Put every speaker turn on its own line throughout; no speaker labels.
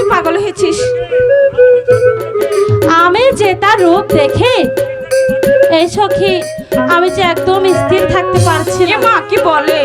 তুই পাগল হয়েছিস?
আমি যে তার রূপ দেখে এই সখী আমি যে একদম স্থির থাকতে পারছি না।
মা কি বলে?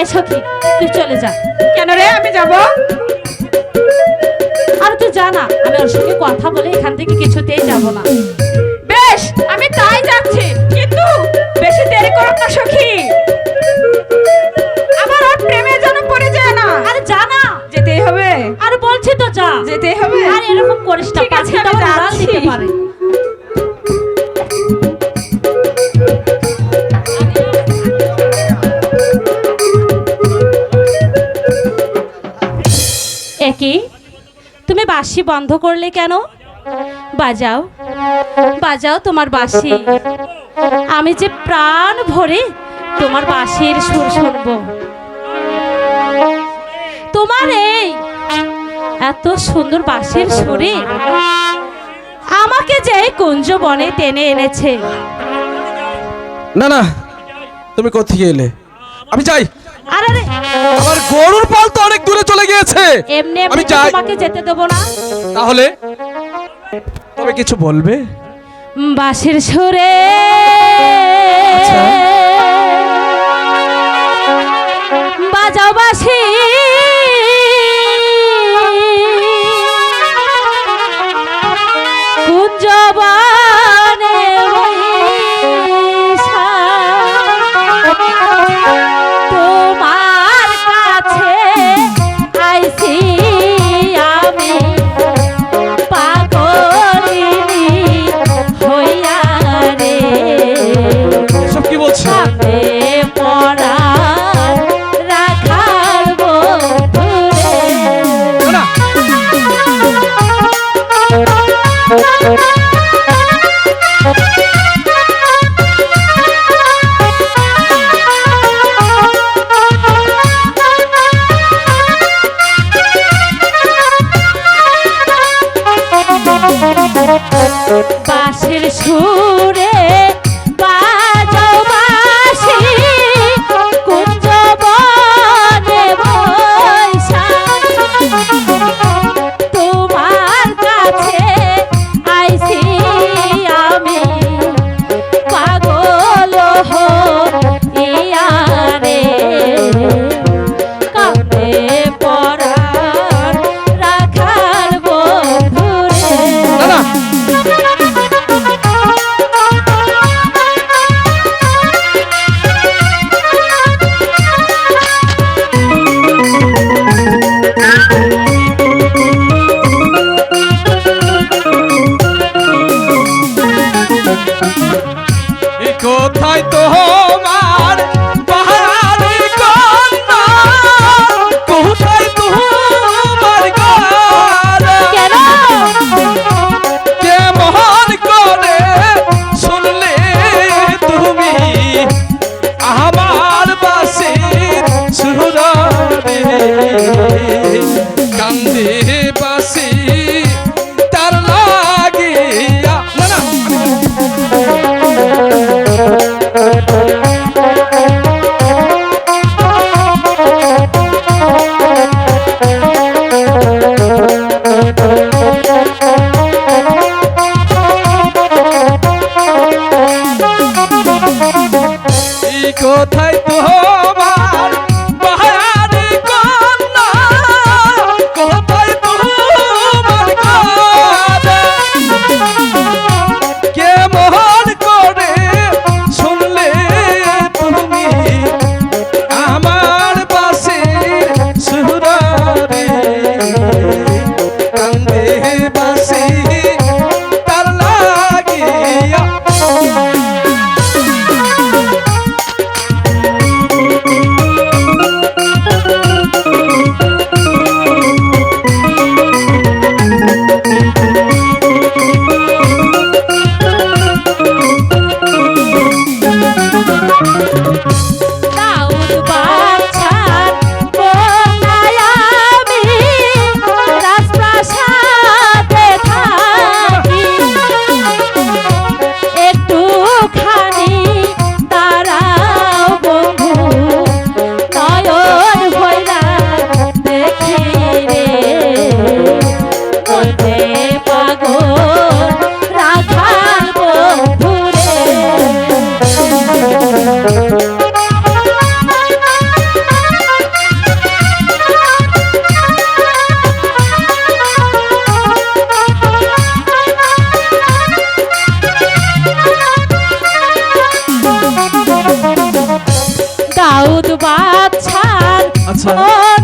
এই সখী তুই চলে যা।
কেন রে আমি যাব?
আর তুই জানা আমি ওর সঙ্গে কথা বলে এখান থেকে কিছুতেই যাব না।
বেশ আমি তাই যাচ্ছি। কিন্তু বেশি দেরি করো না সখী।
যা
যেতেই হবে?
আর এরকম করিস না
আছে,
পাখিটা উড়াল দিতে পারে। একই তুমি বাঁশি বন্ধ করলে কেন? বাজাও বাজাও তোমার বাঁশি। আমি যে প্রাণ ভরে তোমার বাঁশির সুর শুনব। তোমার এই এত সুন্দর বাঁশের সুরে? আমাকে যে কুঞ্জ বনে টেনে এনেছে।
না না তুমি কোথায় এলে? আমি যাই।
আর আরে।
আমার গরুর পাল তো অনেক দূরে চলে গিয়েছে।
এমনি
আমি যাই।
তোমাকে যেতে দেবো না।
তাহলে তবে কিছু বলবে?
বাঁশির সুরে।
আচ্ছা।
বাজাও বাঁশি Oh.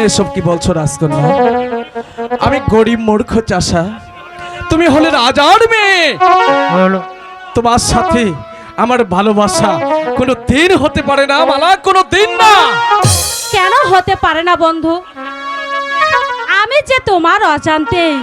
তুমি এসব কি বলছো, রাজকন্যা? আমি গরিব মূর্খ চাষা। তুমি হলে রাজার মেয়ে। তোমার সাথে আমার ভালোবাসা কোনো দিন হতে পারে না, মালা কোনো দিন না।
কেন হতে পারে না, বন্ধু? আমি যে তোমার অজান্তেই